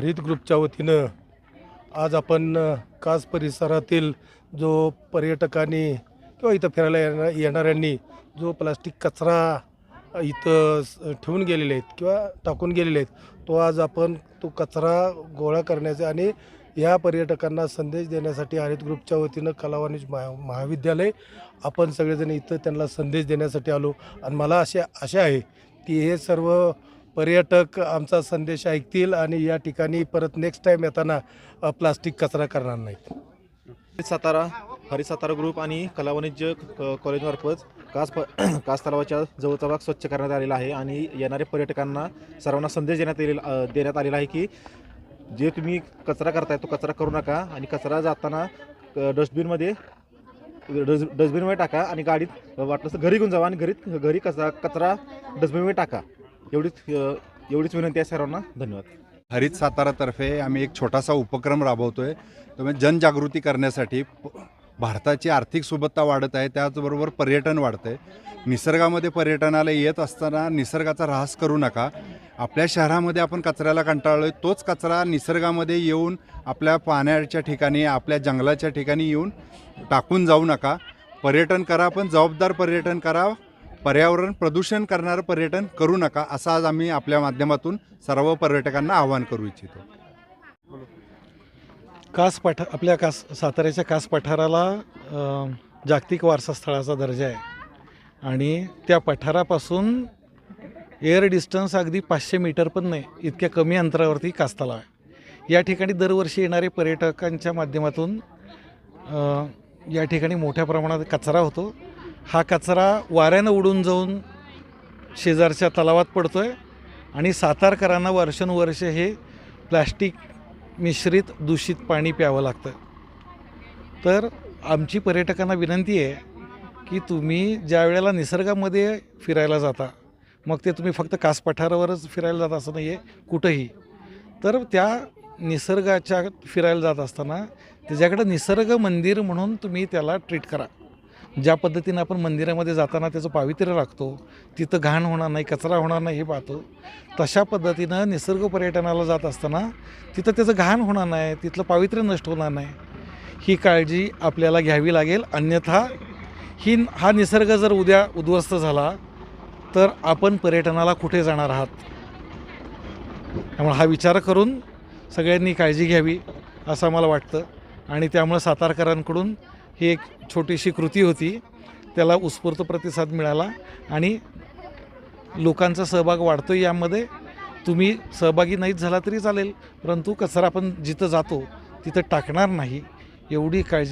हरित ग्रुपच्या वतीनं आज आपण कास परिसरातील जो पर्यटकांनी किंवा इथं फिरायला येणार येणाऱ्यांनी जो प्लास्टिक कचरा इथं ठेवून गेलेले आहेत किंवा टाकून गेलेले आहेत तो आज आपण तो कचरा गोळा करण्याचा आणि या पर्यटकांना संदेश देण्यासाठी हरित ग्रुपच्या वतीनं कलावाणिज महा महाविद्यालय आपण सगळेजण इथं त्यांना संदेश देण्यासाठी आलो. आणि मला असे आशा आहे की हे सर्व पर्यटक आमचा संदेश ऐकतील आणि या ठिकाणी परत नेक्स्ट टाईम येताना प्लास्टिक कचरा करणार नाहीत. सातारा हरित सातारा ग्रुप आणि कला वाणिज्य क- कॉलेजमार्फत कास प कास तलावाच्या जवळचा भाग स्वच्छ करण्यात आलेला आहे आणि येणाऱ्या पर्यटकांना सर्वांना संदेश देण्यात आलेला देण्यात आलेला आहे की जे तुम्ही कचरा करताय तो कचरा करू नका आणि कचरा जाताना डस्टबिनमध्ये डस डस्टबिनमध्ये टाका आणि गाडीत वाटलं तर घरी घेऊन जावा आणि घरी घरी कचरा कचरा डस्टबिनमध्ये टाका. एवढीच एवढीच विनंती आहे सर्वांना. धन्यवाद. हरित सातारातर्फे आम्ही एक छोटासा उपक्रम राबवतोय. तो म्हणजे जनजागृती करण्यासाठी भारताची आर्थिक सुबत्ता वाढत आहे त्याचबरोबर पर्यटन वाढतं आहे निसर्गामध्ये पर्यटनाला येत असताना निसर्गाचा ऱ्हास करू नका. आपल्या शहरामध्ये आपण कचऱ्याला कंटाळलो आहे तोच कचरा निसर्गामध्ये येऊन आपल्या पाण्याच्या ठिकाणी आपल्या जंगलाच्या ठिकाणी येऊन टाकून जाऊ नका. पर्यटन करा पण जबाबदार पर्यटन करा. पर्यावरण प्रदूषण करणारं पर्यटन करू नका असं आज आम्ही आपल्या माध्यमातून सर्व पर्यटकांना आवाहन करू इच्छितो. कास पठा आपल्या कास साताऱ्याच्या कास पठाराला जागतिक वारसा स्थळाचा दर्जा आहे. आणि त्या पठारापासून एअर डिस्टन्स अगदी पाचशे मीटर पण नाही इतक्या कमी अंतरावरती कास तलाव आहे. या ठिकाणी दरवर्षी येणारे पर्यटकांच्या माध्यमातून या ठिकाणी मोठ्या प्रमाणात कचरा होतो. हा कचरा वाऱ्यानं उडून जाऊन शेजारच्या तलावात पडतो आहे आणि सातारकरांना वर्षानुवर्ष हे प्लॅस्टिक मिश्रित दूषित पाणी प्यावं लागतं. तर आमची पर्यटकांना विनंती आहे की तुम्ही ज्या वेळेला निसर्गामध्ये फिरायला जाता मग ते तुम्ही फक्त कासपठारावरच फिरायला जात असं नाही आहे कुठंही. तर त्या निसर्गाच्या फिरायला जात असताना त्याच्याकडं निसर्ग मंदिर म्हणून तुम्ही त्याला ट्रीट करा. ज्या पद्धतीनं आपण मंदिरामध्ये जाताना त्याचं पावित्र्य राखतो तिथं घाण होणार नाही कचरा होणार नाही हे पाहतो तशा पद्धतीनं निसर्ग पर्यटनाला जात असताना तिथं त्याचं घाण होणार नाही तिथलं पावित्र्य नष्ट होणार नाही. ही काळजी आपल्याला घ्यावी लागेल. अन्यथा ही हा निसर्ग जर उद्या उद्ध्वस्त झाला तर आपण पर्यटनाला कुठे जाणार आहात? त्यामुळे हा विचार करून सगळ्यांनी काळजी घ्यावी असं मला वाटतं. आणि त्यामुळं सातारकरांकडून ही एक छोटीशी कृती होती. त्याला उत्स्फूर्त प्रतिसाद मिळाला आणि लोकांचा सहभाग वाढतो यामध्ये. तुम्ही सहभागी नाहीत झाला तरी चालेल परंतु कचरा आपण जिथं जातो तिथं टाकणार नाही एवढी काळजी